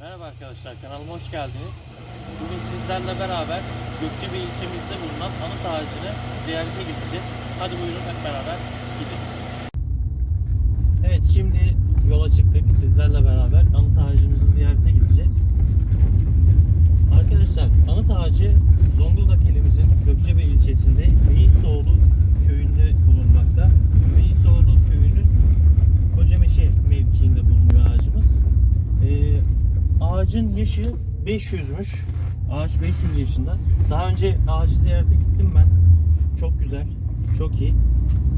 Merhaba arkadaşlar kanalıma hoş geldiniz. Bugün sizlerle beraber Gökçebi ilçemizde bulunan anıt ağacını ziyarete gideceğiz. Hadi buyurun hep beraber gidelim. Evet şimdi yola çıktık sizlerle beraber anıt ağacımızı ziyarete gideceğiz. Arkadaşlar anıt ağacı Ağacın yaşı 500'müş. Ağaç 500 yaşında. Daha önce ağacı ziyarete gittim ben. Çok güzel. Çok iyi.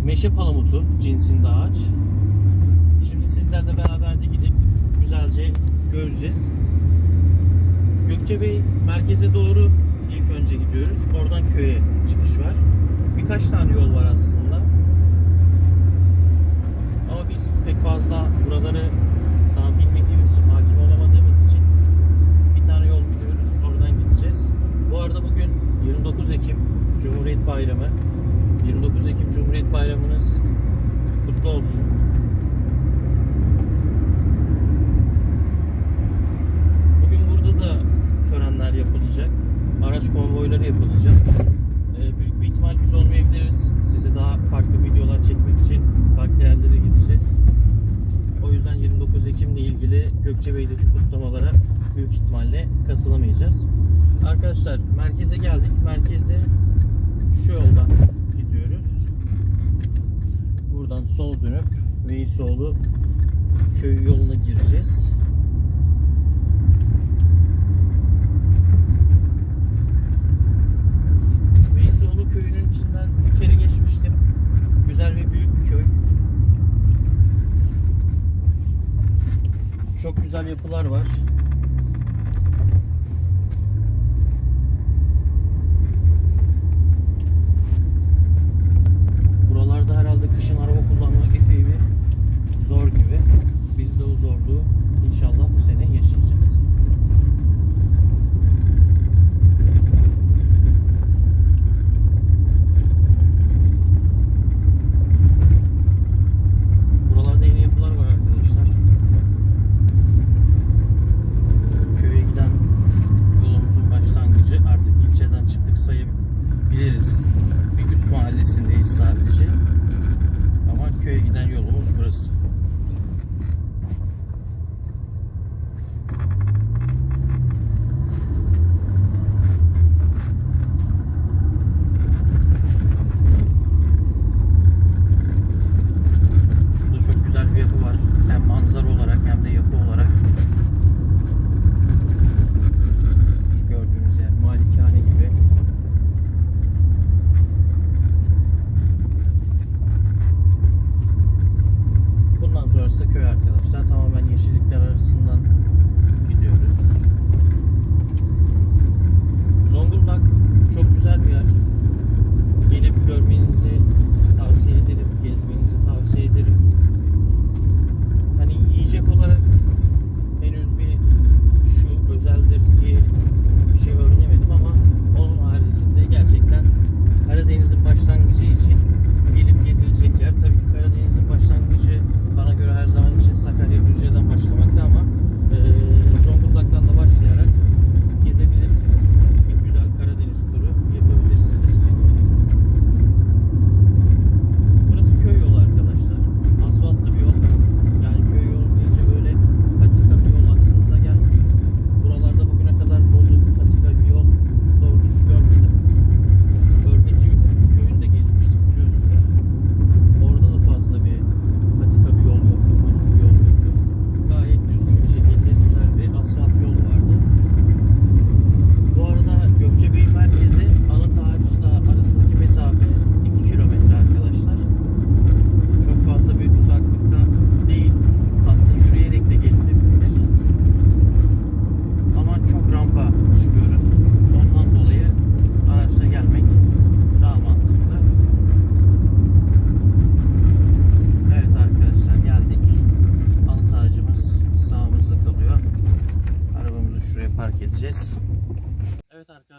Meşe palamutu cinsinde ağaç. Şimdi sizlerle beraber de gidip güzelce göreceğiz. Gökçebey merkeze doğru ilk önce gidiyoruz. Oradan köye çıkış var. Birkaç tane yol var aslında. Ama biz pek fazla buraları yapılacak. E, büyük bir ihtimal biz olmayabiliriz. Size daha farklı videolar çekmek için farklı yerlere gideceğiz. O yüzden 29 Ekim'le ilgili Gökçebey'deki kutlamalara büyük ihtimalle katılamayacağız. Arkadaşlar merkeze geldik. Merkezde şu yoldan gidiyoruz. Buradan sol dönüp Veysoğlu köy yoluna gireceğiz. güzel ve büyük bir köy. Çok güzel yapılar var. köye giden yolumuz burası.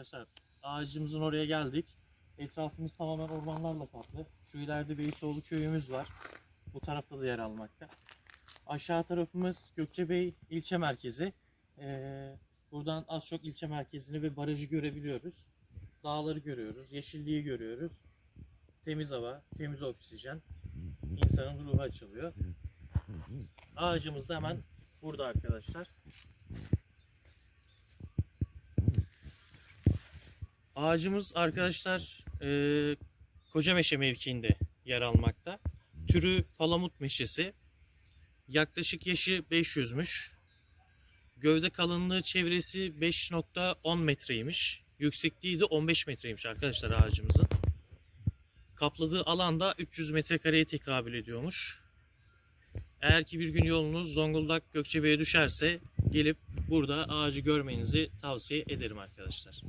arkadaşlar ağacımızın oraya geldik. Etrafımız tamamen ormanlarla kaplı. Şu ileride Beysoğlu köyümüz var. Bu tarafta da yer almakta. Aşağı tarafımız Gökçebey ilçe merkezi. Ee, buradan az çok ilçe merkezini ve barajı görebiliyoruz. Dağları görüyoruz, yeşilliği görüyoruz. Temiz hava, temiz oksijen. İnsanın ruhu açılıyor. Ağacımız da hemen burada arkadaşlar. Ağacımız arkadaşlar e, Kocameşe mevkiinde yer almakta. Türü palamut meşesi. Yaklaşık yaşı 500'müş. Gövde kalınlığı çevresi 5.10 metreymiş. Yüksekliği de 15 metreymiş arkadaşlar ağacımızın. Kapladığı alan da 300 metrekareye tekabül ediyormuş. Eğer ki bir gün yolunuz Zonguldak Gökçebe'ye düşerse gelip burada ağacı görmenizi tavsiye ederim arkadaşlar.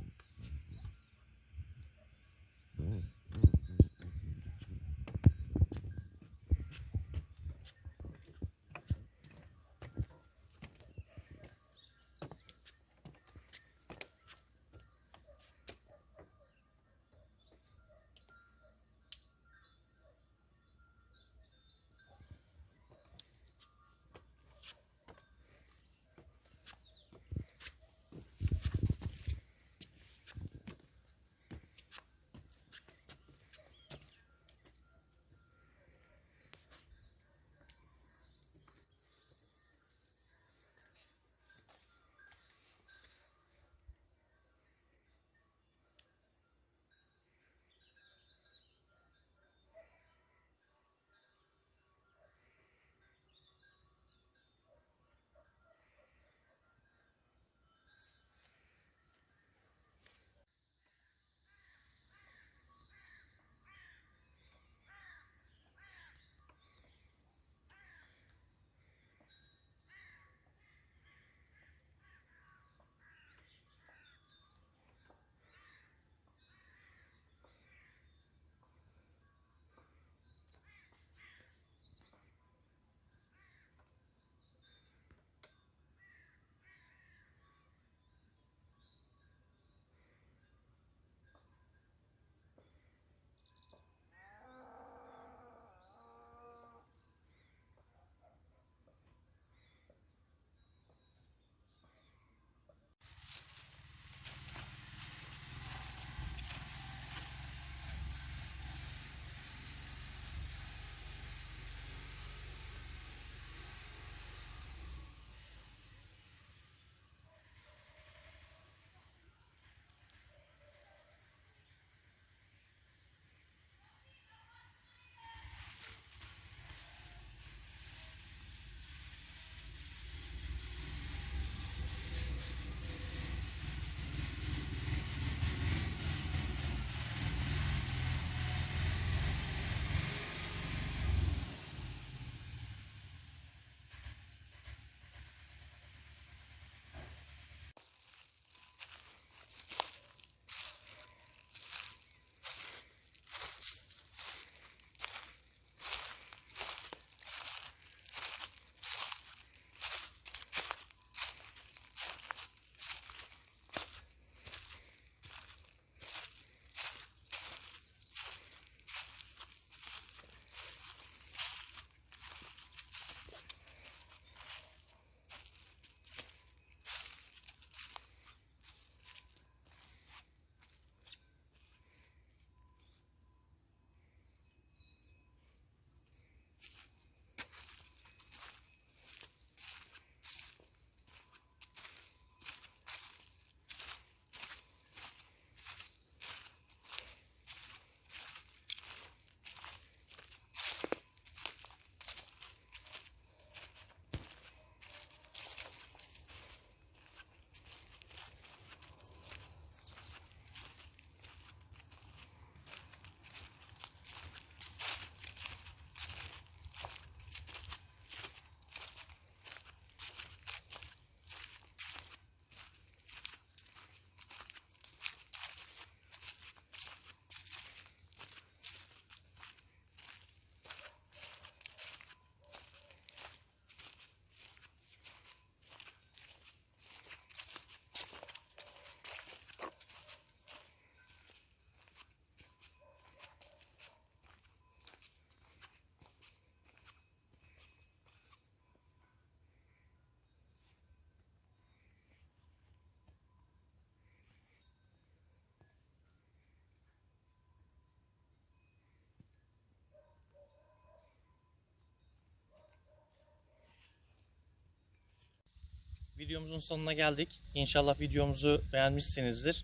Videomuzun sonuna geldik. İnşallah videomuzu beğenmişsinizdir.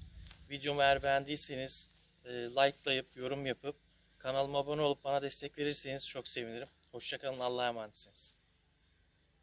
Videomu eğer beğendiyseniz e, likelayıp yorum yapıp kanalıma abone olup bana destek verirseniz çok sevinirim. Hoşçakalın Allah'a emanetsiniz.